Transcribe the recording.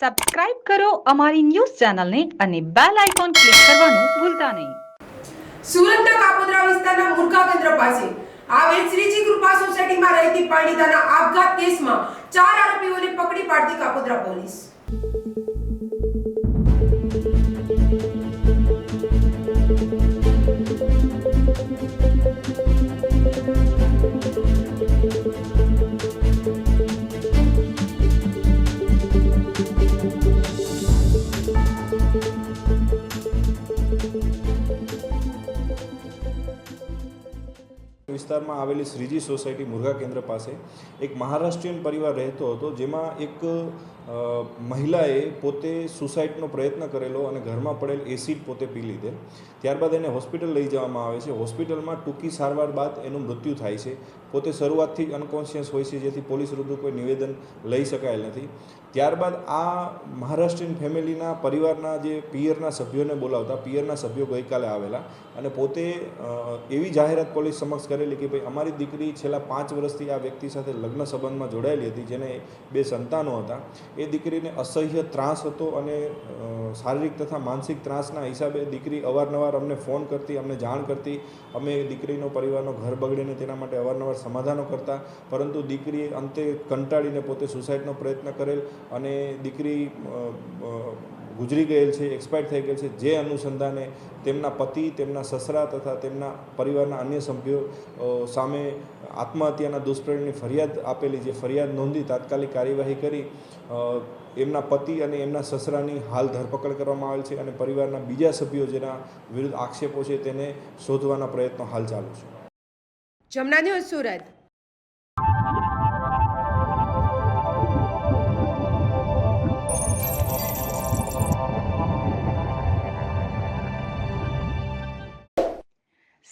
Subscribe કરો અમારી news ચેનલને અને બેલ આઇકોન ક્લિક કરવાનું ભૂલતા નહીં. સુરતના કાપોદ્રા વિસ્તારના મુર્ખા કેન્દ્ર પાસે આવેલ શ્રીજી કૃપા સોસાયટીમાં રહેતી પરિણીતાના આપઘાત કેસમાં ચાર આરોપીઓને પકડી પાડતી કાપોદ્રા પોલીસ. વિસ્તારમાં આવેલી શ્રીજી સોસાયટી મુર્ગા કેન્દ્ર પાસે એક મહારાષ્ટ્રીયન પરિવાર રહેતો હતો, જેમાં એક મહિલાએ પોતે સુસાઇડનો પ્રયત્ન કરેલો અને ઘરમાં પડેલ એસિડ પોતે પી લીધેલ. ત્યારબાદ એને હોસ્પિટલ લઈ જવામાં આવે છે. હોસ્પિટલમાં ટૂંકી સારવાર બાદ એનું મૃત્યુ થાય છે. પોતે શરૂઆતથી જ અનકોન્શિયસ હોય છે, જેથી પોલીસ વિરુદ્ધ કોઈ નિવેદન લઈ શકાયેલ નથી. ત્યારબાદ આ મહારાષ્ટ્રીયન ફેમિલીના પરિવારના જે પિયરના સભ્યોને બોલાવતા, પિયરના સભ્યો ગઈકાલે આવેલા અને પોતે એવી જાહેરાત પોલીસ સમક્ષ કરેલી કે ભાઈ અમારી દીકરી છેલ્લા પાંચ વર્ષથી આ વ્યક્તિ સાથે લગ્ન સંબંધમાં જોડાયેલી હતી, જેને બે સંતાનો હતા. એ દીકરીને અસહ્ય ત્રાસ હતો અને શારીરિક તથા માનસિક ત્રાસના હિસાબે દીકરી અવારનવાર અમને ફોન કરતી, અમને જાણ કરતી. અમે દીકરીનો પરિવારનો ઘર બગડીને તેના માટે અવારનવાર સમાધાનો કરતા. પરંતુ દીકરીએ અંતે કંટાળીને પોતે સુસાઇડનો પ્રયત્ન કરેલ અને દીકરી ગુજરી ગયેલ છે એક્સપાયર થઈ ગયેલ છે, જે અનુસંધાને તેમના પતિ, તેમના સસરા તથા તેમના પરિવારના અન્ય સભ્યો સામે આત્મહત્યાના દુષ્પ્રેરણની ફરિયાદ આપેલી, જે ફરિયાદ નોંધી તાત્કાલિક કાર્યવાહી કરી એમના પતિ અને એમના સસરાની હાલ ધરપકડ કરવામાં આવેલ છે અને પરિવારના બીજા સભ્યો જેના વિરુદ્ધ આક્ષેપો છે તેને શોધવાના પ્રયત્નો હાલ ચાલુ છે. જમનાની સુરત.